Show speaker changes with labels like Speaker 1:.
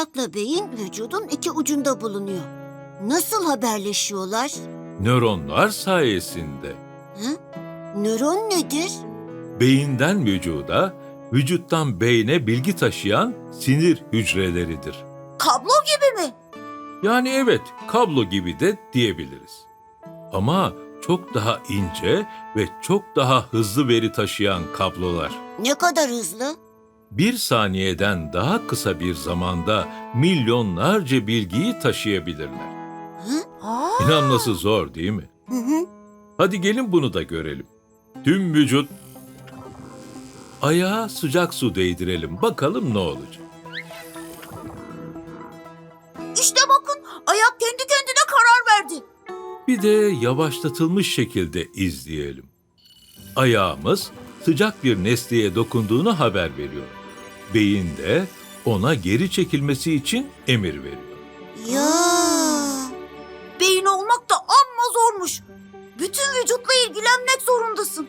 Speaker 1: ayakla beyin vücudun iki ucunda bulunuyor. Nasıl haberleşiyorlar?
Speaker 2: Nöronlar sayesinde
Speaker 1: Hı? Nöron nedir?
Speaker 2: beyinden vücuda, vücuttan beyne bilgi taşıyan sinir hücreleridir.
Speaker 1: Kablo gibi mi?
Speaker 2: Yani evet, kablo gibi de diyebiliriz. Ama çok daha ince ve çok daha hızlı veri taşıyan kablolar.
Speaker 1: Ne kadar hızlı?
Speaker 2: Bir saniyeden daha kısa bir zamanda milyonlarca bilgiyi taşıyabilirler. İnanması zor değil mi?
Speaker 1: Hı hı.
Speaker 2: Hadi gelin bunu da görelim. Tüm vücut ayağa sıcak su değdirelim. Bakalım ne olacak.
Speaker 1: İşte bakın ayak kendi kendine karar verdi.
Speaker 2: Bir de yavaşlatılmış şekilde izleyelim. Ayağımız sıcak bir nesneye dokunduğunu haber veriyor. Beyin de ona geri çekilmesi için emir veriyor.
Speaker 1: Ya. Beyin olmak da amma zormuş. Bütün vücutla ilgilenmek zorundasın.